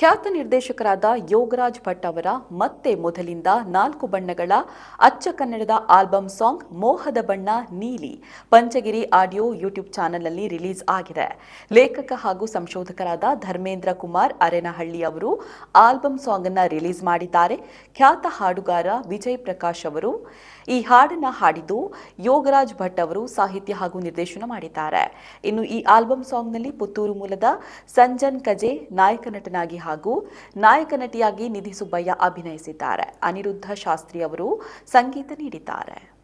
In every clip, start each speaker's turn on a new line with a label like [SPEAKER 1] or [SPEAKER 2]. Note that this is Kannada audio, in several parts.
[SPEAKER 1] ಖ್ಯಾತ ನಿರ್ದೇಶಕರಾದ ಯೋಗರಾಜ್ ಭಟ್ ಅವರ ಮತ್ತೆ ಮೊದಲಿಂದ ನಾಲ್ಕು ಬಣ್ಣಗಳ ಅಚ್ಚ ಕನ್ನಡದ ಆಲ್ಬಮ್ ಸಾಂಗ್ ಮೋಹದ ಬಣ್ಣ ನೀಲಿ ಪಂಚಗಿರಿ ಆಡಿಯೋ ಯೂಟ್ಯೂಬ್ ಚಾನೆಲ್ನಲ್ಲಿ ರಿಲೀಸ್ ಆಗಿದೆ. ಲೇಖಕ ಹಾಗೂ ಸಂಶೋಧಕರಾದ ಧರ್ಮೇಂದ್ರ ಕುಮಾರ್ ಅರೆನಹಳ್ಳಿ ಅವರು ಆಲ್ಬಮ್ ಸಾಂಗ್ ಅನ್ನು ರಿಲೀಸ್ ಮಾಡಿದ್ದಾರೆ. ಖ್ಯಾತ ಹಾಡುಗಾರ ವಿಜಯ್ ಪ್ರಕಾಶ್ ಅವರು ಈ ಹಾಡನ್ನ ಹಾಡಿದ್ದು ಯೋಗರಾಜ್ ಭಟ್ ಅವರು ಸಾಹಿತ್ಯ ಹಾಗೂ ನಿರ್ದೇಶನ ಮಾಡಿದ್ದಾರೆ. ಇನ್ನು ಈ ಆಲ್ಬಮ್ ಸಾಂಗ್ನಲ್ಲಿ ಪುತ್ತೂರು ಮೂಲದ ಸಂಜನ್ ಕಜೆ ನಾಯಕ ನಟನಾಗಿ ಹಾಗೂ ನಾಯಕ ನಟಿಯಾಗಿ ನಿಧಿ ಸುಬ್ಬಯ್ಯ ಅಭಿನಯಿಸಿದ್ದಾರೆ. ಅನಿರುದ್ಧ ಶಾಸ್ತ್ರಿ ಅವರು ಸಂಗೀತ ನೀಡಿದ್ದಾರೆ.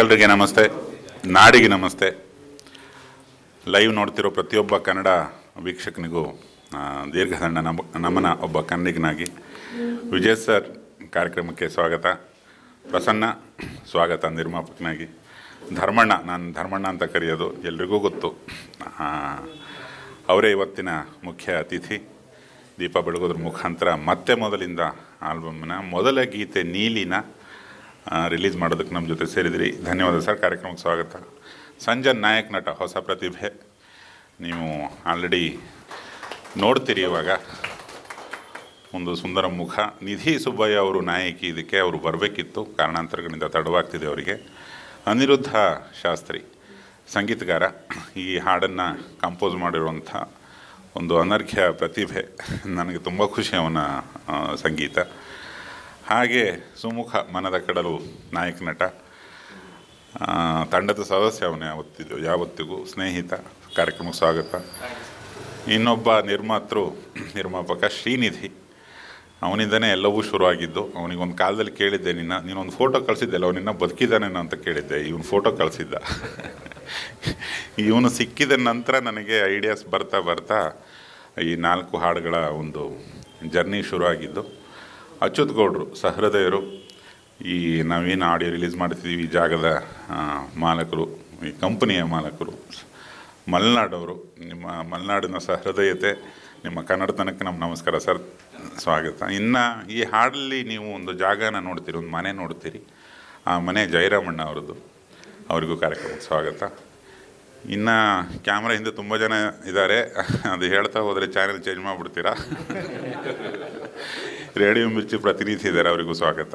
[SPEAKER 2] ಸಕಲರಿಗೆ ನಮಸ್ತೆ. ನಾಡಿಗೆ ನಮಸ್ತೆ. ಲೈವ್ ನೋಡ್ತಿರೋ ಪ್ರತಿಯೊಬ್ಬ ಕನ್ನಡ ವೀಕ್ಷಕನಿಗೂ ದೀರ್ಘ ದೀರ್ಘದಂಡ ನಮ, ನಮನ ಒಬ್ಬ ಕನ್ನಡಿಗನಾಗಿ ವಿಜಯ್ ಸರ್ ಕಾರ್ಯಕ್ರಮಕ್ಕೆ ಸ್ವಾಗತ. ಪ್ರಸನ್ನ, ಸ್ವಾಗತ ನಿರ್ಮಾಪಕನಾಗಿ. ಧರ್ಮಣ್ಣ, ನಾನು ಧರ್ಮಣ್ಣ ಅಂತ ಕರೆಯೋದು ಎಲ್ರಿಗೂ ಗೊತ್ತು. ಅವರೇ ಇವತ್ತಿನ ಮುಖ್ಯ ಅತಿಥಿ. ದೀಪ ಬೆಳಗೋದ್ರ ಮುಖಾಂತರ ಮತ್ತೆ ಮೊದಲಿಂದ ಆಲ್ಬಮ್ನ ಮೊದಲ ಗೀತೆ ನೀಲಿನ ರಿಲೀಸ್ ಮಾಡೋದಕ್ಕೆ ನಮ್ಮ ಜೊತೆ ಸೇರಿದಿರಿ. ಧನ್ಯವಾದ ಸರ್, ಕಾರ್ಯಕ್ರಮಕ್ಕೆ ಸ್ವಾಗತ. ಸಂಜನ್ ನಾಯಕ್ ನಟ, ಹೊಸ ಪ್ರತಿಭೆ. ನೀವು ಆಲ್ರೆಡಿ ನೋಡ್ತೀರಿ ಇವಾಗ. ಒಂದು ಸುಂದರ ಮುಖ. ನಿಧಿ ಸುಬ್ಬಯ್ಯ ಅವರು ನಾಯಕಿ ಇದಕ್ಕೆ ಅವರು ಬರಬೇಕಿತ್ತು. ಕಾರಣಾಂತರಗಳಿಂದ ತಡವಾಗ್ತಿದೆ ಅವರಿಗೆ. ಅನಿರುದ್ಧ ಶಾಸ್ತ್ರಿ, ಸಂಗೀತಗಾರ. ಈ ಹಾಡನ್ನು ಕಂಪೋಸ್ ಮಾಡಿರುವಂಥ ಒಂದು ಅನರ್ಘ್ಯ ಪ್ರತಿಭೆ. ನನಗೆ ತುಂಬ ಖುಷಿ ಅವನ ಸಂಗೀತ. ಹಾಗೆ ಸುಮುಖ ಮನದ ಕಡಲು ನಾಯಕ ನಟ ತಂಡದ ಸದಸ್ಯ ಅವನು ಯಾವತ್ತಿದ್ದು ಯಾವತ್ತಿಗೂ ಸ್ನೇಹಿತ, ಕಾರ್ಯಕ್ರಮಕ್ಕೆ ಸ್ವಾಗತ. ಇನ್ನೊಬ್ಬ ನಿರ್ಮಾತೃ, ನಿರ್ಮಾಪಕ ಶ್ರೀನಿಧಿ. ಅವನಿಂದನೇ ಎಲ್ಲವೂ ಶುರುವಾಗಿದ್ದು, ಅವನಿಗೊಂದು ಕಾಲದಲ್ಲಿ ಕೇಳಿದ್ದೆ ನಿನ್ನ, ನೀನೊಂದು ಫೋಟೋ ಕಳಿಸಿದ್ದೆಲ್ಲ, ಅವನಿನ್ನ ಬದುಕಿದ್ದಾನೇನೋ ಅಂತ ಕೇಳಿದ್ದೆ. ಇವನು ಫೋಟೋ ಕಳಿಸಿದ್ದ. ಇವನು ಸಿಕ್ಕಿದ ನಂತರ ನನಗೆ ಐಡಿಯಾಸ್ ಬರ್ತಾ ಬರ್ತಾ ಈ ನಾಲ್ಕು ಹಾಡುಗಳ ಒಂದು ಜರ್ನಿ ಶುರುವಾಗಿದ್ದು. ಅಚ್ಯುತ್ ಗೌಡ್ರು, ಸಹೃದಯರು. ಈ ನಾವೇನು ಆಡಿಯೋ ರಿಲೀಸ್ ಮಾಡ್ತಿದ್ದೀವಿ ಈ ಜಾಗದ ಮಾಲಕರು, ಈ ಕಂಪನಿಯ ಮಾಲಕರು. ಮಲೆನಾಡವರು, ನಿಮ್ಮ ಮಲೆನಾಡಿನ ಸಹೃದಯತೆ, ನಿಮ್ಮ ಕನ್ನಡತನಕ್ಕೆ ನಮ್ಮ ನಮಸ್ಕಾರ ಸರ್. ಸ್ವಾಗತ. ಇನ್ನು ಈ ಹಾಡಲ್ಲಿ ನೀವು ಒಂದು ಜಾಗನ ನೋಡ್ತೀರಿ, ಒಂದು ಮನೆ ನೋಡ್ತೀರಿ. ಆ ಮನೆ ಜಯರಾಮಣ್ಣ ಅವ್ರದ್ದು. ಅವರಿಗೂ ಕಾರ್ಯಕ್ರಮಕ್ಕೆ ಸ್ವಾಗತ. ಇನ್ನು ಕ್ಯಾಮ್ರಾ ಹಿಂದೆ ತುಂಬ ಜನ ಇದ್ದಾರೆ. ಅದು ಹೇಳ್ತಾ ಹೋದರೆ ಚಾನೆಲ್ ಚೇಂಜ್ ಮಾಡಿಬಿಡ್ತೀರಾ? ರೇಡಿಯೋ ಮಿರ್ಚಿ ಪ್ರತಿನಿಧಿ ಇದ್ದಾರೆ, ಅವರಿಗೂ ಸ್ವಾಗತ.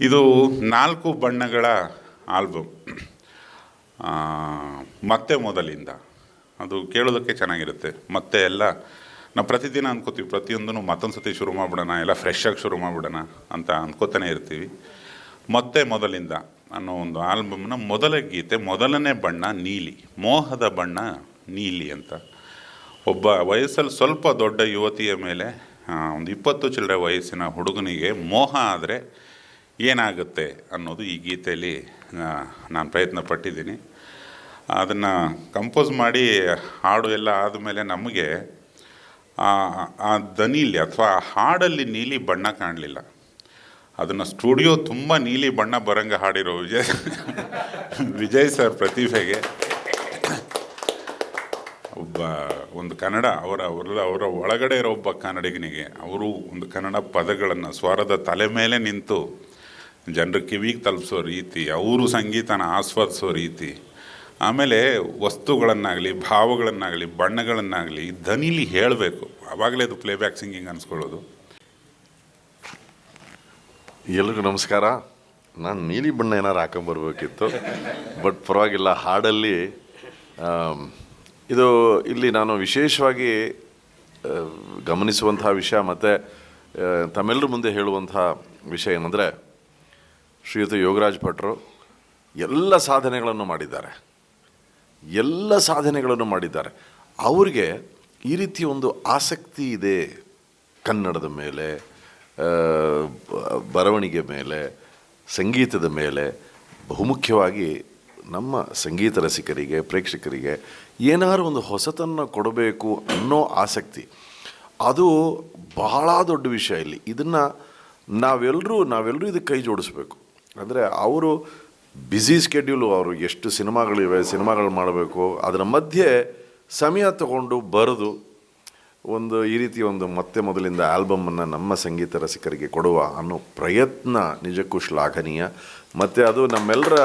[SPEAKER 2] ಇದು ನಾಲ್ಕು ಬಣ್ಣಗಳ ಆಲ್ಬಮ್ ಮತ್ತೆ ಮೊದಲಿಂದ. ಅದು ಕೇಳೋದಕ್ಕೆ ಚೆನ್ನಾಗಿರುತ್ತೆ. ಮತ್ತೆ ಎಲ್ಲ, ನಾವು ಪ್ರತಿದಿನ ಅಂದ್ಕೋತೀವಿ ಪ್ರತಿಯೊಂದನ್ನು ಮತ್ತೊಂದು ಸತಿ ಶುರು ಮಾಡಿಬಿಡೋಣ, ಎಲ್ಲ ಫ್ರೆಶ್ಶಾಗಿ ಶುರು ಮಾಡಿಬಿಡೋಣ ಅಂತ ಅಂದ್ಕೋತಾನೆ ಇರ್ತೀವಿ. ಮತ್ತೆ ಮೊದಲಿಂದ ಅನ್ನೋ ಒಂದು ಆಲ್ಬಮ್ನ ಮೊದಲ ಗೀತೆ, ಮೊದಲನೇ ಬಣ್ಣ ನೀಲಿ, ಮೋಹದ ಬಣ್ಣ ನೀಲಿ ಅಂತ. ಒಬ್ಬ ವಯಸ್ಸಲ್ಲಿ ಸ್ವಲ್ಪ ದೊಡ್ಡ ಯುವತಿಯ ಮೇಲೆ ಒಂದು ಇಪ್ಪತ್ತು ಚಿಲ್ಲರೆ ವಯಸ್ಸಿನ ಹುಡುಗನಿಗೆ ಮೋಹ ಆದರೆ ಏನಾಗುತ್ತೆ ಅನ್ನೋದು ಈ ಗೀತೆಯಲ್ಲಿ ನಾನು ಪ್ರಯತ್ನ ಪಟ್ಟಿದ್ದೀನಿ. ಅದನ್ನು ಕಂಪೋಸ್ ಮಾಡಿ ಹಾಡು ಎಲ್ಲ ಆದಮೇಲೆ ನಮಗೆ ಆ ದನಿಲಿ ಅಥವಾ ಹಾಡಲ್ಲಿ ನೀಲಿ ಬಣ್ಣ ಕಾಣಲಿಲ್ಲ. ಅದನ್ನು ಸ್ಟುಡಿಯೋ ತುಂಬ ನೀಲಿ ಬಣ್ಣ ಬರಂಗೆ ಹಾಡಿರೋ ವಿಜಯ್ ವಿಜಯ್ ಸರ್ ಪ್ರತಿಭೆಗೆ ಒಬ್ಬ ಒಂದು ಕನ್ನಡ, ಅವರ ಅವರ ಅವರ ಒಳಗಡೆ ಇರೋ ಒಬ್ಬ ಕನ್ನಡಿಗನಿಗೆ ಅವರು ಒಂದು ಕನ್ನಡ ಪದಗಳನ್ನು ಸ್ವರದ ತಲೆ ಮೇಲೆ ನಿಂತು ಜನರ ಕಿವಿಗೆ ತಲುಪಿಸೋ ರೀತಿ, ಅವರು ಸಂಗೀತನ ಆಸ್ವಾದಿಸೋ ರೀತಿ, ಆಮೇಲೆ ವಸ್ತುಗಳನ್ನಾಗಲಿ, ಭಾವಗಳನ್ನಾಗಲಿ, ಬಣ್ಣಗಳನ್ನಾಗಲಿ ಧನಿಲಿ ಹೇಳಬೇಕು. ಆವಾಗಲೇ ಅದು ಪ್ಲೇಬ್ಯಾಕ್ ಸಿಂಗಿಂಗ್ ಅನ್ಸ್ಕೊಳ್ಳೋದು.
[SPEAKER 3] ಎಲ್ರಿಗೂ ನಮಸ್ಕಾರ. ನಾನು ನೀಲಿ ಬಣ್ಣ ಏನಾರು ಹಾಕೊಂಡ್ಬರ್ಬೇಕಿತ್ತು ಬಟ್ ಪರವಾಗಿಲ್ಲ, ಹಾಡಲ್ಲಿ ಇದು ಇಲ್ಲಿ ನಾನು ವಿಶೇಷವಾಗಿ ಗಮನಿಸುವಂತಹ ವಿಷಯ ಮತ್ತು ತಮ್ಮೆಲ್ಲರ ಮುಂದೆ ಹೇಳುವಂಥ ವಿಷಯ ಏನಂದರೆ, ಶ್ರೀಯುತ ಯೋಗರಾಜ್ ಭಟ್ರು ಎಲ್ಲ ಸಾಧನೆಗಳನ್ನು ಮಾಡಿದ್ದಾರೆ. ಎಲ್ಲ ಸಾಧನೆಗಳನ್ನು ಮಾಡಿದ್ದಾರೆ. ಅವ್ರಿಗೆ ಈ ರೀತಿ ಒಂದು ಆಸಕ್ತಿ ಇದೆ ಕನ್ನಡದ ಮೇಲೆ ಬರವಣಿಗೆ ಮೇಲೆ, ಸಂಗೀತದ ಮೇಲೆ, ಬಹುಮುಖ್ಯವಾಗಿ ನಮ್ಮ ಸಂಗೀತ ರಸಿಕರಿಗೆ, ಪ್ರೇಕ್ಷಕರಿಗೆ ಏನಾದ್ರು ಒಂದು ಹೊಸತನ್ನು ಕೊಡಬೇಕು ಅನ್ನೋ ಆಸಕ್ತಿ. ಅದು ಬಹಳ ದೊಡ್ಡ ವಿಷಯ ಇಲ್ಲಿ. ಇದನ್ನು ನಾವೆಲ್ಲರೂ ನಾವೆಲ್ಲರೂ ಇದಕ್ಕೆ ಕೈ ಜೋಡಿಸ್ಬೇಕು. ಅಂದರೆ ಅವರು ಬ್ಯುಸಿ ಸ್ಕೆಡ್ಯೂಲು ಅವರು ಎಷ್ಟು ಸಿನಿಮಾಗಳಿವೆ, ಸಿನಿಮಾಗಳು ಮಾಡಬೇಕು, ಅದರ ಮಧ್ಯೆ ಸಮಯ ತಗೊಂಡು ಬರೆದು ಒಂದು ಈ ರೀತಿ ಒಂದು ಮತ್ತೆ ಮೊದಲಿಂದ ಆಲ್ಬಮನ್ನು ನಮ್ಮ ಸಂಗೀತ ರಸಿಕರಿಗೆ ಕೊಡುವ ಅನ್ನೋ ಪ್ರಯತ್ನ ನಿಜಕ್ಕೂ ಶ್ಲಾಘನೀಯ. ಮತ್ತು ಅದು ನಮ್ಮೆಲ್ಲರ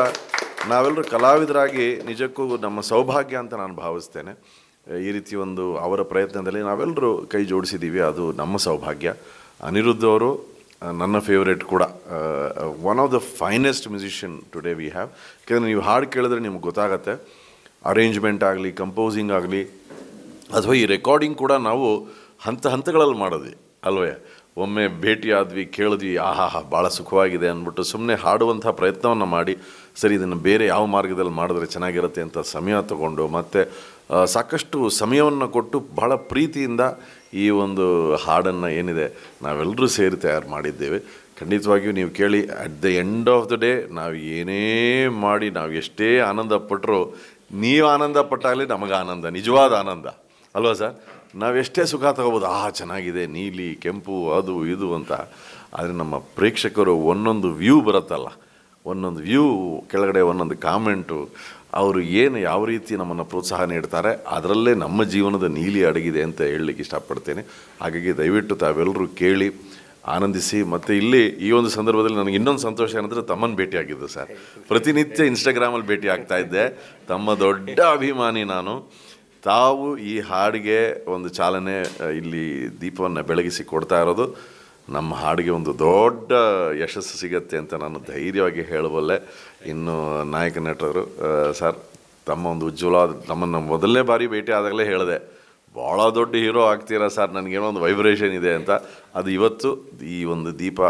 [SPEAKER 3] ನಾವೆಲ್ಲರೂ ಕಲಾವಿದರಾಗಿ ನಿಜಕ್ಕೂ ನಮ್ಮ ಸೌಭಾಗ್ಯ ಅಂತ ನಾನು ಭಾವಿಸ್ತೇನೆ. ಈ ರೀತಿ ಒಂದು ಅವರ ಪ್ರಯತ್ನದಲ್ಲಿ ನಾವೆಲ್ಲರೂ ಕೈ ಜೋಡಿಸಿದ್ದೀವಿ, ಅದು ನಮ್ಮ ಸೌಭಾಗ್ಯ. ಅನಿರುದ್ಧ ಅವರು ನನ್ನ ಫೇವ್ರೇಟ್ ಕೂಡ. One of the finest musician today we have ಯಾಕಂದರೆ ನೀವು ಹಾಡು ಕೇಳಿದ್ರೆ ನಿಮ್ಗೆ ಗೊತ್ತಾಗತ್ತೆ. ಅರೇಂಜ್ಮೆಂಟ್ ಆಗಲಿ ಕಂಪೋಸಿಂಗ್ ಆಗಲಿ, ಅಥವಾ ಈ ರೆಕಾರ್ಡಿಂಗ್ ಕೂಡ ನಾವು ಹಂತ ಹಂತಗಳಲ್ಲಿ ಮಾಡಿದ್ವಿ ಅಲ್ವೇ? ಒಮ್ಮೆ ಭೇಟಿ ಆದ್ವಿ ಕೇಳಿದ್ವಿ ಆಹಾ ಭಾಳ ಸುಖವಾಗಿದೆ ಅಂದ್ಬಿಟ್ಟು ಸುಮ್ಮನೆ ಹಾಡುವಂಥ ಪ್ರಯತ್ನವನ್ನು ಮಾಡಿ ಸರಿ, ಇದನ್ನು ಬೇರೆ ಯಾವ ಮಾರ್ಗದಲ್ಲಿ ಮಾಡಿದ್ರೆ ಚೆನ್ನಾಗಿರುತ್ತೆ ಅಂತ ಸಮಯ ತಗೊಂಡು ಮತ್ತು ಸಾಕಷ್ಟು ಸಮಯವನ್ನು ಕೊಟ್ಟು ಬಹಳ ಪ್ರೀತಿಯಿಂದ ಈ ಒಂದು ಹಾಡನ್ನು ಏನಿದೆ ನಾವೆಲ್ಲರೂ ಸೇರಿ ತಯಾರು ಮಾಡಿದ್ದೇವೆ. ಖಂಡಿತವಾಗಿಯೂ ನೀವು ಕೇಳಿ at the end of the day ನಾವು ಏನೇ ಮಾಡಿ, ನಾವು ಎಷ್ಟೇ ಆನಂದ ಪಟ್ಟರು ನೀವು ಆನಂದ ಪಟ್ಟಾಗಲಿ ನಮಗೆ ಆನಂದ, ನಿಜವಾದ ಆನಂದ. ಅಲ್ವಾ ಸರ್? ನಾವೆಷ್ಟೇ ಸುಖ ತಗೋಬೋದು ಆ ಚೆನ್ನಾಗಿದೆ, ನೀಲಿ, ಕೆಂಪು, ಅದು, ಇದು ಅಂತ. ಆದರೆ ನಮ್ಮ ಪ್ರೇಕ್ಷಕರು ಒಂದೊಂದು ವ್ಯೂ ಬರುತ್ತಲ್ಲ. ಒಂದೊಂದು ವ್ಯೂ, ಕೆಳಗಡೆ ಒಂದೊಂದು ಕಾಮೆಂಟು, ಅವರು ಏನು ಯಾವ ರೀತಿ ನಮ್ಮನ್ನು ಪ್ರೋತ್ಸಾಹ ನೀಡ್ತಾರೆ, ಅದರಲ್ಲೇ ನಮ್ಮ ಜೀವನದ ನೀಲಿ ಅಡಗಿದೆ ಅಂತ ಹೇಳಲಿಕ್ಕೆ ಇಷ್ಟಪಡ್ತೇನೆ. ಹಾಗಾಗಿ ದಯವಿಟ್ಟು ತಾವೆಲ್ಲರೂ ಕೇಳಿ, ಆನಂದಿಸಿ, ಮತ್ತು ಇಲ್ಲಿ ಈ ಒಂದು ಸಂದರ್ಭದಲ್ಲಿ ನನಗೆ ಇನ್ನೊಂದು ಸಂತೋಷ ಏನಂದರೆ ತಮ್ಮನ್ನು ಭೇಟಿಯಾಗಿದ್ದು ಸರ್. ಪ್ರತಿನಿತ್ಯ ಇನ್ಸ್ಟಾಗ್ರಾಮಲ್ಲಿ ಭೇಟಿ ಆಗ್ತಾ ಇದ್ದೆ. ತಮ್ಮ ದೊಡ್ಡ ಅಭಿಮಾನಿ ನಾನು. ತಾವು ಈ ಹಾಡಿಗೆ ಒಂದು ಚಾಲನೆ ಇಲ್ಲಿ ದೀಪವನ್ನು ಬೆಳಗಿಸಿ ಕೊಡ್ತಾ ಇರೋದು. ನಮ್ಮ ಹಾಡಿಗೆ ಒಂದು ದೊಡ್ಡ ಯಶಸ್ಸು ಸಿಗತ್ತೆ ಅಂತ ನಾನು ಧೈರ್ಯವಾಗಿ ಹೇಳಬಲ್ಲೆ ಇನ್ನು ನಾಯಕ ನಟರು ಸರ್, ತಮ್ಮ ಒಂದು ಉಜ್ವಲ ನಮ್ಮನ್ನು ಮೊದಲನೇ ಬಾರಿ ಭೇಟಿ ಆದಾಗಲೇ ಹೇಳಿದೆ. ಭಾಳ ದೊಡ್ಡ ಹೀರೋ ಆಗ್ತೀರಾ ಸರ್? ನನಗೇನೋ ಒಂದು ವೈಬ್ರೇಷನ್ ಇದೆ ಅಂತ. ಅದು ಇವತ್ತು ಈ ಒಂದು ದೀಪ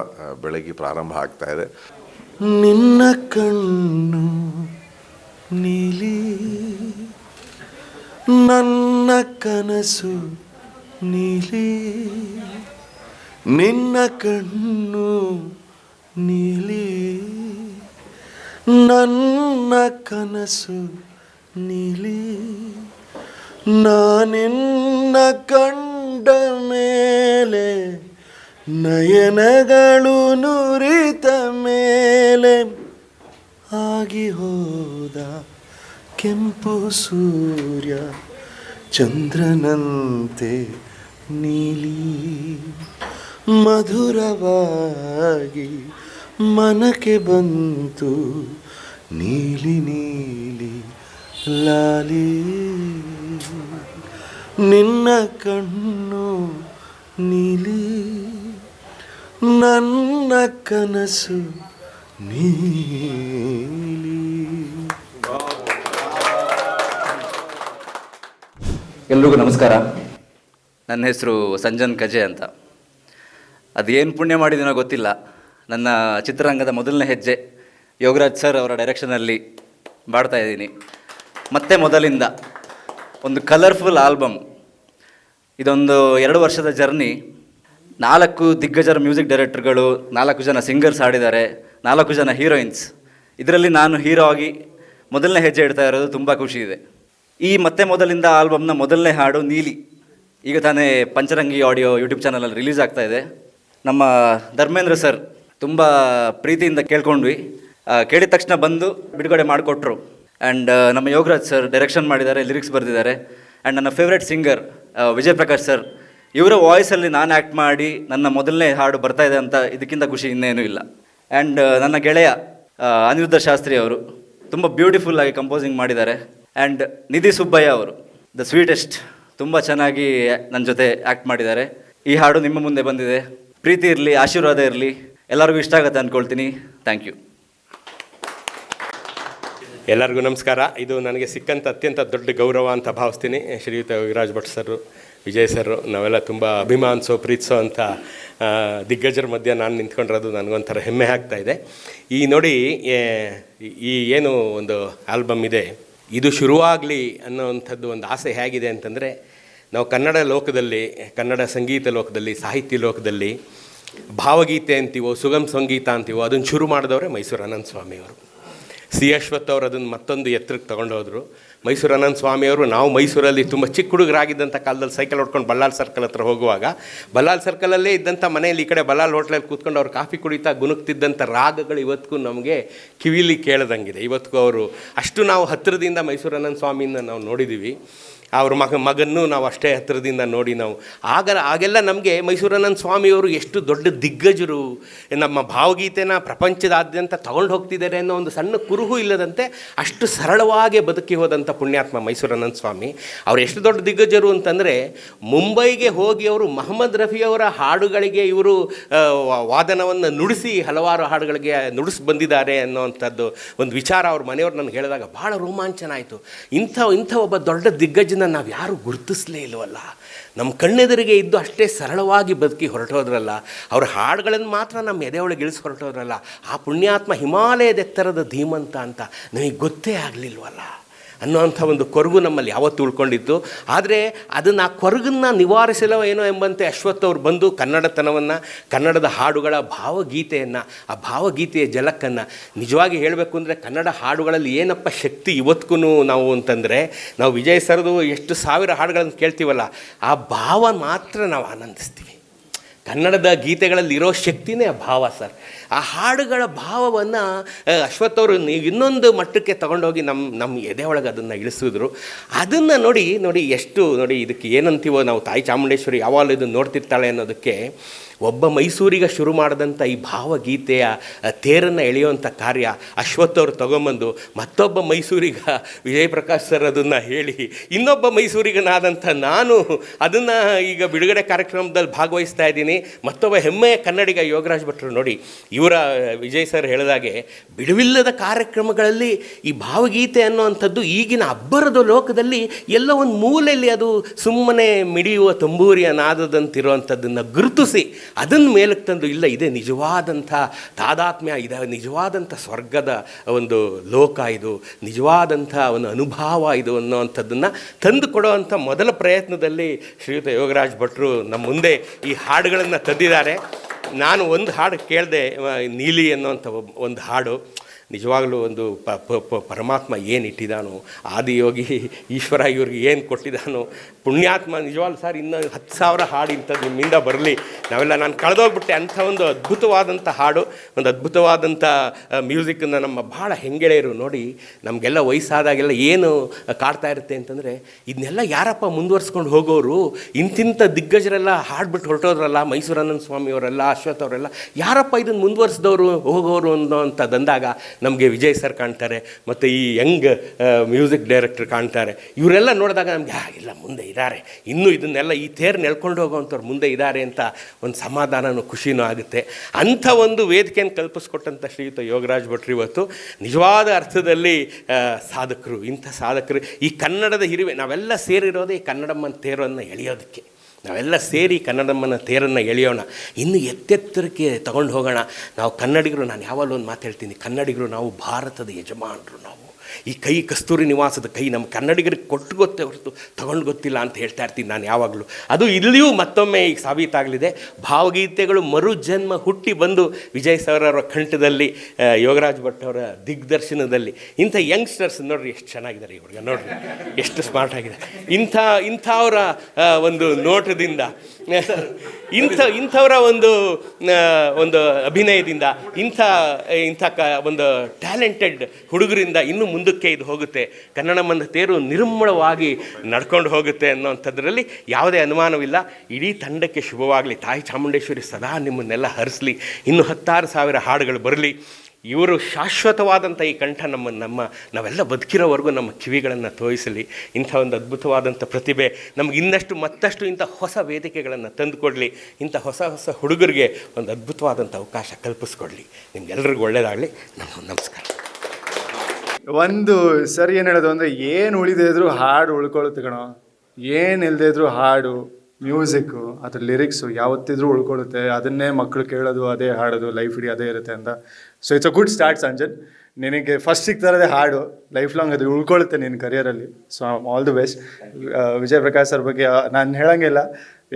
[SPEAKER 3] ಬೆಳಗ್ಗೆ ಪ್ರಾರಂಭ ಆಗ್ತಾ ಇದೆ. ನಿನ್ನ ಕಣ್ಣು ನೀಲಿ, ನನ್ನ ಕನಸು ನೀಲಿ. ನಿನ್ನ ಕಣ್ಣು ನೀಲಿ, ನನ್ನ ಕನಸು ನೀಲಿ ನಾನಿನ್ನ ಕಂಡ ಮೇಲೆ ನಯನಗಳು ನುರಿತ ಮೇಲೆ ಆಗಿ ಹೋದ ಕೆಂಪು ಸೂರ್ಯ ಚಂದ್ರನಂತೆ ನೀಲಿ. ಮಧುರವಾಗಿ ಮನಕ್ಕೆ ಬಂತು ನೀಲಿ ನೀಲಿ ಲಾಲಿ. ನಿನ್ನ ಕಣ್ಣು ನೀಲಿ, ನನ್ನ ಕನಸು ನೀಲಿ.
[SPEAKER 4] ಎಲ್ರಿಗೂ ನಮಸ್ಕಾರ. ನನ್ನ ಹೆಸರು ಸಂಜನ್ ಕಜೆ ಅಂತ. ಅದೇನು ಪುಣ್ಯ ಮಾಡಿದ್ದೀನೋ ಗೊತ್ತಿಲ್ಲ. ನನ್ನ ಚಿತ್ರರಂಗದ ಮೊದಲನೇ ಹೆಜ್ಜೆ ಯೋಗರಾಜ್ ಸರ್ ಅವರ ಡೈರೆಕ್ಷನಲ್ಲಿ ಮಾಡ್ತಾ ಇದ್ದೀನಿ. ಮತ್ತೆ ಮೊದಲಿಂದ ಒಂದು ಕಲರ್ಫುಲ್ ಆಲ್ಬಮ್. ಇದೊಂದು ಎರಡು ವರ್ಷದ ಜರ್ನಿ. ನಾಲ್ಕು ದಿಗ್ಗಜರ ಮ್ಯೂಸಿಕ್ ಡೈರೆಕ್ಟರ್ಗಳು, ನಾಲ್ಕು ಜನ ಸಿಂಗರ್ಸ್ ಹಾಡಿದ್ದಾರೆ, ನಾಲ್ಕು ಜನ ಹೀರೋಯಿನ್ಸ್. ಇದರಲ್ಲಿ ನಾನು ಹೀರೋ ಆಗಿ ಮೊದಲನೇ ಹೆಜ್ಜೆ ಇಡ್ತಾ ಇರೋದು ತುಂಬ ಖುಷಿ ಇದೆ. ಈ ಮತ್ತೆ ಮೊದಲಿಂದ ಆಲ್ಬಮ್ನ ಮೊದಲನೇ ಹಾಡು ನೀಲಿ. ಈಗ ತಾನೇ ಪಂಚರಂಗಿ ಆಡಿಯೋ ಯೂಟ್ಯೂಬ್ ಚಾನಲಲ್ಲಿ ರಿಲೀಸ್ ಆಗ್ತಾ ಇದೆ. ನಮ್ಮ ಧರ್ಮೇಂದ್ರ ಸರ್ ತುಂಬ ಪ್ರೀತಿಯಿಂದ ಕೇಳ್ಕೊಂಡ್ವಿ. ಕೇಳಿದ ತಕ್ಷಣ ಬಂದು ಬಿಡುಗಡೆ ಮಾಡಿಕೊಟ್ರು. ಆ್ಯಂಡ್ ನಮ್ಮ ಯೋಗರಾಜ್ ಸರ್ ಡೈರೆಕ್ಷನ್ ಮಾಡಿದ್ದಾರೆ ಲಿರಿಕ್ಸ್ ಬರೆದಿದ್ದಾರೆ. ಆ್ಯಂಡ್ ನನ್ನ favourite singer Vijay Prakash sir, ಇವರ ವಾಯ್ಸಲ್ಲಿ ನಾನು ಆ್ಯಕ್ಟ್ ಮಾಡಿ ನನ್ನ ಮೊದಲನೇ ಹಾಡು ಬರ್ತಾ ಇದೆ ಅಂತ ಇದಕ್ಕಿಂತ ಖುಷಿ ಇನ್ನೇನೂ ಇಲ್ಲ. ಆ್ಯಂಡ್ ನನ್ನ ಗೆಳೆಯ ಅನಿರುದ್ಧ ಶಾಸ್ತ್ರಿ ಅವರು ತುಂಬ ಬ್ಯೂಟಿಫುಲ್ ಆಗಿ ಕಂಪೋಸಿಂಗ್ ಮಾಡಿದ್ದಾರೆ. ಆ್ಯಂಡ್ ನಿಧಿ ಸುಬ್ಬಯ್ಯ ಅವರು ದ ಸ್ವೀಟೆಸ್ಟ್ ತುಂಬ ಚೆನ್ನಾಗಿ ನನ್ನ ಜೊತೆ ಆ್ಯಕ್ಟ್ ಮಾಡಿದ್ದಾರೆ. ಈ ಹಾಡು ನಿಮ್ಮ ಮುಂದೆ ಬಂದಿದೆ. ಪ್ರೀತಿ ಇರಲಿ, ಆಶೀರ್ವಾದ ಇರಲಿ, ಎಲ್ಲರಿಗೂ ಇಷ್ಟ ಆಗುತ್ತೆ ಅಂದ್ಕೊಳ್ತೀನಿ ಥ್ಯಾಂಕ್ ಯು
[SPEAKER 5] ಎಲ್ಲರಿಗೂ ನಮಸ್ಕಾರ. ಇದು ನನಗೆ ಸಿಕ್ಕಂಥ ಅತ್ಯಂತ ದೊಡ್ಡ ಗೌರವ ಅಂತ ಭಾವಿಸ್ತೀನಿ. ಶ್ರೀಯುತ ವಿರಾಜ್ ಭಟ್ ಸರ್, ವಿಜಯ್ ಸರ್, ನಾವೆಲ್ಲ ತುಂಬ ಅಭಿಮಾನಿಸೋ, ಪ್ರೀತಿಸೋ ಅಂತ ದಿಗ್ಗಜರ ಮಧ್ಯೆ ನಾನು ನಿಂತ್ಕೊಂಡಿರೋದು ನನಗೊಂಥರ ಹೆಮ್ಮೆ ಆಗ್ತಾ ಇದೆ. ಈ ನೋಡಿ ಈ ಏನು ಒಂದು ಆಲ್ಬಮ್ ಇದೆ, ಇದು ಶುರುವಾಗಲಿ ಅನ್ನೋವಂಥದ್ದು ಒಂದು ಆಸೆ ಹೇಗಿದೆ ಅಂತಂದರೆ ನಾವು ಕನ್ನಡ ಲೋಕದಲ್ಲಿ, ಕನ್ನಡ ಸಂಗೀತ ಲೋಕದಲ್ಲಿ, ಸಾಹಿತ್ಯ ಲೋಕದಲ್ಲಿ ಭಾವಗೀತೆ ಅಂತೀವೋ, ಸುಗಮ ಸಂಗೀತ ಅಂತೀವೋ, ಅದನ್ನು ಶುರು ಮಾಡಿದವರೇ ಮೈಸೂರು ಅನಂತ ಸ್ವಾಮಿಯವರು ಸಿ ಅಶ್ವಥ್ ಅವರು ಅದನ್ನು ಮತ್ತೊಂದು ಎತ್ತರಕ್ಕೆ ತಗೊಂಡೋದ್ರು ಮೈಸೂರು ಅನಂತ ಸ್ವಾಮಿಯವರು ನಾವು ಮೈಸೂರಲ್ಲಿ ತುಂಬ ಚಿಕ್ಕ ಹುಡುಗರಾಗಿದ್ದಂಥ ಕಾಲದಲ್ಲಿ ಸೈಕಲ್ ಹೊಡ್ಕೊಂಡು ಬಲ್ಲಾಲ್ ಸರ್ಕಲ್ ಹತ್ರ ಹೋಗುವಾಗ ಬಲ್ಲಾಲ್ ಸರ್ಕಲಲ್ಲೇ ಇದ್ದಂಥ ಮನೆಯಲ್ಲಿ ಈ ಕಡೆ ಬಲ್ಲಾಲ್ ಹೋಟ್ಲಲ್ಲಿ ಕೂತ್ಕೊಂಡು ಅವ್ರು ಕಾಫಿ ಕುಡಿತಾ ಗುನುಕ್ತಿದ್ದಂಥ ರಾಗಗಳು ಇವತ್ತಿಗೂ ನಮಗೆ ಕಿವಿಲಿ ಕೇಳ್ದಂಗಿದೆ. ಇವತ್ತಿಗೂ ಅವರು ಅಷ್ಟು ನಾವು ಹತ್ತಿರದಿಂದ ಮೈಸೂರು ಅನಂತ ಸ್ವಾಮಿನ ನಾವು ನೋಡಿದ್ದೀವಿ ಅವ್ರ ಮಗ ಮಗನ್ನು ನಾವು ಅಷ್ಟೇ ಹತ್ತಿರದಿಂದ ನೋಡಿ ನಾವು. ಆಗ ಆಗೆಲ್ಲ ನಮಗೆ ಮೈಸೂರನಂದ ಸ್ವಾಮಿಯವರು ಎಷ್ಟು ದೊಡ್ಡ ದಿಗ್ಗಜರು. ನಮ್ಮ ಭಾವಗೀತೆನ ಪ್ರಪಂಚದಾದ್ಯಂತ ತಗೊಂಡು ಹೋಗ್ತಿದ್ದಾರೆ ಅನ್ನೋ ಒಂದು ಸಣ್ಣ ಕುರುಹು ಇಲ್ಲದಂತೆ ಅಷ್ಟು ಸರಳವಾಗಿ ಬದುಕಿ ಹೋದಂಥ ಪುಣ್ಯಾತ್ಮ ಮೈಸೂರನಂದ ಸ್ವಾಮಿ. ಅವ್ರು ಎಷ್ಟು ದೊಡ್ಡ ದಿಗ್ಗಜರು ಅಂತಂದರೆ ಮುಂಬೈಗೆ ಹೋಗಿ ಅವರು ಮಹಮ್ಮದ್ ರಫಿಯವರ ಹಾಡುಗಳಿಗೆ ಇವರು ವಾದನವನ್ನು ನುಡಿಸಿ ಹಲವಾರು ಹಾಡುಗಳಿಗೆ ನುಡಿಸಿ ಬಂದಿದ್ದಾರೆ ಅನ್ನೋವಂಥದ್ದು ಒಂದು ವಿಚಾರ ಅವ್ರ ಮನೆಯವ್ರು ನನಗೆ ಹೇಳಿದಾಗ ಭಾಳ ರೋಮಾಂಚನ ಆಯಿತು. ಇಂಥ ಇಂಥ ಒಬ್ಬ ದೊಡ್ಡ ದಿಗ್ಗಜನ ನಾವು ಯಾರೂ ಗುರುತಿಸಲೇ ಇಲ್ವಲ್ಲ? ನಮ್ಮ ಕಣ್ಣೆದುರಿಗೆ ಇದ್ದು ಅಷ್ಟೇ ಸರಳವಾಗಿ ಬದುಕಿ ಹೊರಟೋದ್ರಲ್ಲ, ಅವ್ರ ಹಾಡುಗಳನ್ನು ಮಾತ್ರ ನಮ್ಮ ಎದೆ ಇಳಿಸಿ ಹೊರಟೋದ್ರಲ್ಲ, ಆ ಪುಣ್ಯಾತ್ಮ ಹಿಮಾಲಯದ ಎತ್ತರದ ಧೀಮಂತ ಅಂತ ನನಗೆ ಗೊತ್ತೇ ಆಗಲಿಲ್ವಲ್ಲ? ಅನ್ನೋವಂಥ ಒಂದು ಕೊರಗು ನಮ್ಮಲ್ಲಿ ಯಾವತ್ತು ಉಳ್ಕೊಂಡಿತ್ತು. ಆದರೆ ಅದನ್ನು ಆ ಕೊರಗನ್ನು ನಿವಾರಿಸಲೋ ಏನೋ ಎಂಬಂತೆ ಅಶ್ವಥ್ ಅವರು ಬಂದು ಕನ್ನಡತನವನ್ನು, ಕನ್ನಡದ ಹಾಡುಗಳ ಭಾವಗೀತೆಯನ್ನು, ಆ ಭಾವಗೀತೆಯ ಜಲಕ್ಕನ್ನು ನಿಜವಾಗಿ ಹೇಳಬೇಕು ಅಂದರೆ ಕನ್ನಡ ಹಾಡುಗಳಲ್ಲಿ ಏನಪ್ಪ ಶಕ್ತಿ ಇವತ್ತಿಗೂ ನಾವು ಅಂತಂದರೆ, ನಾವು ವಿಜಯ್ ಸರ್ದು ಎಷ್ಟು ಸಾವಿರ ಹಾಡುಗಳನ್ನು ಕೇಳ್ತೀವಲ್ಲ, ಆ ಭಾವ ಮಾತ್ರ ನಾವು ಆನಂದಿಸ್ತೀವಿ. ಕನ್ನಡದ ಗೀತೆಗಳಲ್ಲಿ ಇರೋ ಶಕ್ತಿನೇ ಆ ಭಾವ ಸರ್. ಆ ಹಾಡುಗಳ ಭಾವವನ್ನು ಅಶ್ವಥ್ ಅವರು ಇನ್ನೊಂದು ಮಟ್ಟಕ್ಕೆ ತಗೊಂಡೋಗಿ ನಮ್ಮ ನಮ್ಮ ಎದೆ ಒಳಗೆ ಅದನ್ನು ಇಳಿಸಿದ್ರು. ಅದನ್ನು ನೋಡಿ ನೋಡಿ ಎಷ್ಟು, ನೋಡಿ ಇದಕ್ಕೆ ಏನಂತೀವೋ ನಾವು ತಾಯಿ ಚಾಮುಂಡೇಶ್ವರಿ ಯಾವಾಗಲೂ ಇದನ್ನು ನೋಡ್ತಿರ್ತಾಳೆ ಅನ್ನೋದಕ್ಕೆ ಒಬ್ಬ ಮೈಸೂರಿಗೆ ಶುರು ಮಾಡಿದಂಥ ಈ ಭಾವಗೀತೆಯ ತೇರನ್ನು ಎಳೆಯುವಂಥ ಕಾರ್ಯ ಅಶ್ವಥ್ ಅವರು ತಗೊಂಬಂದು ಮತ್ತೊಬ್ಬ ಮೈಸೂರಿಗ ವಿಜಯ್ ಪ್ರಕಾಶ್ ಸರ್ ಅದನ್ನು ಹೇಳಿ, ಇನ್ನೊಬ್ಬ ಮೈಸೂರಿಗನಾದಂಥ ನಾನು ಅದನ್ನು ಈಗ ಬಿಡುಗಡೆ ಕಾರ್ಯಕ್ರಮದಲ್ಲಿ ಭಾಗವಹಿಸ್ತಾ ಇದ್ದೀನಿ. ಮತ್ತೊಬ್ಬ ಹೆಮ್ಮೆಯ ಕನ್ನಡಿಗ ಯೋಗರಾಜ್ ಭಟ್ರು ನೋಡಿ, ಇವರ ವಿಜಯ್ ಸರ್ ಹೇಳಿದಾಗೆ ಬಿಡುವಿಲ್ಲದ ಕಾರ್ಯಕ್ರಮಗಳಲ್ಲಿ ಈ ಭಾವಗೀತೆ ಅನ್ನುವಂಥದ್ದು ಈಗಿನ ಅಬ್ಬರದ ಲೋಕದಲ್ಲಿ ಎಲ್ಲ ಒಂದು ಮೂಲೆಯಲ್ಲಿ ಅದು ಸುಮ್ಮನೆ ಮಿಡಿಯುವ ತಂಬೂರಿಯ ನಾದದಂತಿರುವಂಥದ್ದನ್ನು ಗುರುತಿಸಿ ಅದನ್ನು ಮೇಲಕ್ಕೆ ತಂದು, ಇಲ್ಲ, ಇದೇ ನಿಜವಾದಂಥ ತಾದಾತ್ಮ್ಯ, ಇದೆ ನಿಜವಾದಂಥ ಸ್ವರ್ಗದ ಒಂದು ಲೋಕ ಇದು, ನಿಜವಾದಂಥ ಒಂದು ಅನುಭವ ಇದು ಅನ್ನೋವಂಥದ್ದನ್ನು ತಂದು ಕೊಡುವಂಥ ಮೊದಲ ಪ್ರಯತ್ನದಲ್ಲಿ ಶ್ರೀಯುತ ಯೋಗರಾಜ್ ಭಟ್ರು ನಮ್ಮ ಮುಂದೆ ಈ ಹಾಡುಗಳನ್ನು ತಂದಿದ್ದಾರೆ. ನಾನು ಒಂದು ಹಾಡು ಕೇಳಿದೆ ನೀಲಿ ಅನ್ನೋಂಥ ಒಂದು ಹಾಡು. ನಿಜವಾಗಲೂ ಒಂದು ಪರಮಾತ್ಮ ಏನು ಇಟ್ಟಿದ್ದಾನೋ ಆದಿಯೋಗಿ ಈಶ್ವರ ಇವ್ರಿಗೆ ಏನು ಕೊಟ್ಟಿದ್ದಾನೋ ಪುಣ್ಯಾತ್ಮ ನಿಜವಾಗ್ಲೂ ಸರ್ ಇನ್ನು ಹತ್ತು ಸಾವಿರ ಹಾಡು ಇಂಥದ್ದು ನಿಮ್ಮಿಂದ ಬರಲಿ. ನಾವೆಲ್ಲ ನಾನು ಕಳೆದೋಗ್ಬಿಟ್ಟೆ ಅಂಥ ಒಂದು ಅದ್ಭುತವಾದಂಥ ಹಾಡು, ಒಂದು ಅದ್ಭುತವಾದಂಥ ಮ್ಯೂಸಿಕ್ಕನ್ನು ನಮ್ಮ ಭಾಳ ಹೆಂಗೆಳೆಯರು ನೋಡಿ ನಮಗೆಲ್ಲ ವಯಸ್ಸಾದಾಗೆಲ್ಲ ಏನು ಕಾಡ್ತಾ ಇರುತ್ತೆ ಅಂತಂದರೆ ಇದನ್ನೆಲ್ಲ ಯಾರಪ್ಪ ಮುಂದುವರ್ಸ್ಕೊಂಡು ಹೋಗೋರು? ಇಂತಿಂಥ ದಿಗ್ಗಜರೆಲ್ಲ ಹಾಡ್ಬಿಟ್ಟು ಹೊರಟೋದ್ರಲ್ಲ ಮೈಸೂರಾನಂದ ಸ್ವಾಮಿಯವರೆಲ್ಲ ಅಶ್ವಥ್ ಅವರೆಲ್ಲ ಯಾರಪ್ಪ ಇದನ್ನು ಮುಂದುವರ್ಸಿದವರು ಹೋಗೋರು ಅನ್ನೋ ಅಂತ ಬಂದಾಗ ನಮಗೆ ವಿಜಯ್ ಸರ್ ಕಾಣ್ತಾರೆ, ಮತ್ತು ಈ ಯಂಗ್ ಮ್ಯೂಸಿಕ್ ಡೈರೆಕ್ಟರ್ ಕಾಣ್ತಾರೆ. ಇವರೆಲ್ಲ ನೋಡಿದಾಗ ನಮಗೆ ಇಲ್ಲ, ಮುಂದೆ ಇದ್ದಾರೆ ಇನ್ನೂ ಇದನ್ನೆಲ್ಲ ಈ ತೇರು ನೆಳ್ಕೊಂಡು ಹೋಗುವಂಥವ್ರು ಮುಂದೆ ಇದ್ದಾರೆ ಅಂತ ಒಂದು ಸಮಾಧಾನನೂ ಖುಷಿನೂ ಆಗುತ್ತೆ. ಅಂಥ ಒಂದು ವೇದಿಕೆಯನ್ನು ಕಲ್ಪಿಸ್ಕೊಟ್ಟಂಥ ಶ್ರೀಯುತ ಯೋಗರಾಜ್ ಭಟ್ರು ಇವತ್ತು ನಿಜವಾದ ಅರ್ಥದಲ್ಲಿ ಸಾಧಕರು, ಇಂಥ ಸಾಧಕರು. ಈ ಕನ್ನಡದ ಹಿರಿವೆ ನಾವೆಲ್ಲ ಸೇರಿರೋದೇ ಈ ಕನ್ನಡಮ್ಮನ ತೇರನ್ನು ಎಳೆಯೋದಕ್ಕೆ. ನಾವೆಲ್ಲ ಸೇರಿ ಕನ್ನಡಮ್ಮನ ತೇರನ್ನು ಎಳೆಯೋಣ. ಇನ್ನು ಎತ್ತೆತ್ತರಕ್ಕೆ ತಗೊಂಡು ಹೋಗೋಣ. ನಾವು ಕನ್ನಡಿಗರು, ನಾನು ಯಾವಾಗಲೂ ಒಂದು ಮಾತು ಹೇಳ್ತೀನಿ, ಕನ್ನಡಿಗರು ನಾವು ಭಾರತದ ಯಜಮಾನರು ನಾವು. ಈ ಕೈ ಕಸ್ತೂರಿ ನಿವಾಸದ ಕೈ ನಮ್ಮ ಕನ್ನಡಿಗರಿಗೆ ಕೊಟ್ಟು ಗೊತ್ತೇ ಹೊರತು ತಗೊಂಡು ಗೊತ್ತಿಲ್ಲ ಅಂತ ಹೇಳ್ತಾ ಇರ್ತೀನಿ ನಾನು ಯಾವಾಗಲೂ. ಅದು ಇಲ್ಲಿಯೂ ಮತ್ತೊಮ್ಮೆ ಈಗ ಸಾಬೀತಾಗಲಿದೆ. ಭಾವಗೀತೆಗಳು ಮರುಜನ್ಮ ಹುಟ್ಟಿ ಬಂದು ವಿಜಯ್ ಸರ್ ಕಂಠದಲ್ಲಿ ಯೋಗರಾಜ್ ಭಟ್ ಅವರ ದಿಗ್ದರ್ಶನದಲ್ಲಿ. ಇಂಥ ಯಂಗ್ಸ್ಟರ್ಸ್ ನೋಡ್ರಿ ಎಷ್ಟು ಚೆನ್ನಾಗಿದ್ದಾರೆ ಇವ್ರಿಗೆ ನೋಡ್ರಿ, ಎಷ್ಟು ಸ್ಮಾರ್ಟ್ ಆಗಿದೆ ಇಂಥ, ಇಂಥವರ ಒಂದು ಒಂದು ನೋಟದಿಂದ ಇಂಥ, ಇಂಥವರ ಒಂದು ಒಂದು ಅಭಿನಯದಿಂದ, ಇಂಥ ಇಂಥ ಕ, ಒಂದು ಟ್ಯಾಲೆಂಟೆಡ್ ಹುಡುಗರಿಂದ ಇನ್ನೂ ಮುಂದಕ್ಕೆ ಇದು ಹೋಗುತ್ತೆ. ಕನ್ನಡ ಮಂದ ತೇರು ನಿರ್ಮಳವಾಗಿ ನಡ್ಕೊಂಡು ಹೋಗುತ್ತೆ ಅನ್ನೋವಂಥದ್ರಲ್ಲಿ ಯಾವುದೇ ಅನುಮಾನವಿಲ್ಲ. ಇಡೀ ತಂಡಕ್ಕೆ ಶುಭವಾಗಲಿ. ತಾಯಿ ಚಾಮುಂಡೇಶ್ವರಿ ಸದಾ ನಿಮ್ಮನ್ನೆಲ್ಲ ಹರಿಸಲಿ. ಇನ್ನು ಹತ್ತಾರು ಸಾವಿರ ಹಾಡುಗಳು ಬರಲಿ. ಇವರು ಶಾಶ್ವತವಾದಂಥ ಈ ಕಂಠ ನಮ್ಮ ನಮ್ಮ, ನಾವೆಲ್ಲ ಬದುಕಿರೋವರೆಗೂ ನಮ್ಮ ಕಿವಿಗಳನ್ನು ತೋರಿಸಲಿ ಇಂಥ ಒಂದು ಅದ್ಭುತವಾದಂಥ ಪ್ರತಿಭೆ ನಮ್ಗೆ ಇನ್ನಷ್ಟು ಮತ್ತಷ್ಟು ಇಂಥ ಹೊಸ ವೇದಿಕೆಗಳನ್ನು ತಂದುಕೊಡಲಿ. ಇಂಥ ಹೊಸ ಹೊಸ ಹುಡುಗರಿಗೆ ಒಂದು ಅದ್ಭುತವಾದಂಥ ಅವಕಾಶ ಕಲ್ಪಿಸ್ಕೊಡ್ಲಿ. ನಿಮ್ಗೆಲ್ರಿಗೂ ಒಳ್ಳೆಯದಾಗಲಿ ನಮ್ಮ ನಮಸ್ಕಾರ.
[SPEAKER 6] ಒಂದು ಸರಿ ಏನು ಹೇಳೋದು ಅಂದರೆ ಏನು ಉಳಿದೇ ಇದ್ರು ಹಾಡು ಉಳ್ಕೊಳ್ಳುತ್ತೆ ಕಣೋ. ಏನು ಇಲ್ಲದೇ ಇದ್ರು ಹಾಡು. ಮ್ಯೂಸಿಕ್ಕು ಅದ್ರ ಲಿರಿಕ್ಸು ಯಾವತ್ತಿದ್ರೂ ಉಳ್ಕೊಳ್ಳುತ್ತೆ. ಅದನ್ನೇ ಮಕ್ಕಳು ಕೇಳೋದು, ಅದೇ ಹಾಡೋದು ಲೈಫ್ ಇಡೀ ಅದೇ ಇರುತ್ತೆ ಅಂತ. So it's a good start Sanjan ನಿನಗೆ ಫಸ್ಟ್ ಸಿಗ್ತಾರದೇ ಹಾಡು. ಲೈಫ್ ಲಾಂಗ್ ಅದು ಉಳ್ಕೊಳ್ಳುತ್ತೆ ನಿನ್ನ ಕರಿಯರಲ್ಲಿ so all the best Vijay Prakash sir ಬಗ್ಗೆ ನಾನು ಹೇಳಂಗಿಲ್ಲ.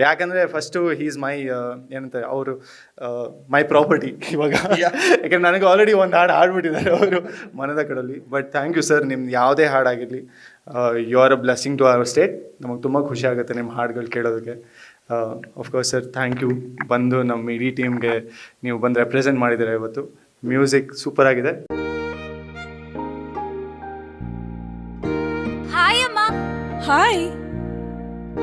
[SPEAKER 6] ಯಾಕಂದರೆ ಫಸ್ಟು ಹೀಸ್ ಮೈ ಏನಂತಾರೆ ಅವರು ಮೈ ಪ್ರಾಪರ್ಟಿ ಇವಾಗ. ಯಾಕಂದ್ರೆ ನನಗೆ ಆಲ್ರೆಡಿ ಒಂದು ಹಾಡು ಹಾಡ್ಬಿಟ್ಟಿದ್ದಾರೆ ಅವರು ಮನದ ಕಡಲ್ಲಿ ಬಟ್ ಥ್ಯಾಂಕ್ ಯು ಸರ್ ನಿಮ್ದು ಯಾವುದೇ ಹಾಡಾಗಿರಲಿ you are a blessing to our state ನಮಗೆ ತುಂಬ ಖುಷಿ ಆಗುತ್ತೆ ನಿಮ್ಮ ಹಾಡುಗಳು ಕೇಳೋದಕ್ಕೆ. ಅಫ್ಕೋರ್ಸ್ ಸರ್ ಥ್ಯಾಂಕ್ ಯು ಬಂದು ನಮ್ಮ ಇಡೀ ಟೀಮ್ಗೆ ನೀವು ಬಂದು ರೆಪ್ರೆಸೆಂಟ್ ಮಾಡಿದ್ದೀರಾ ಇವತ್ತು. ಮ್ಯೂಸಿಕ್ ಸೂಪರ್ ಆಗಿದೆ.
[SPEAKER 7] ಹಾಯ್ ಅಮ್ಮ.
[SPEAKER 8] ಹಾಯ್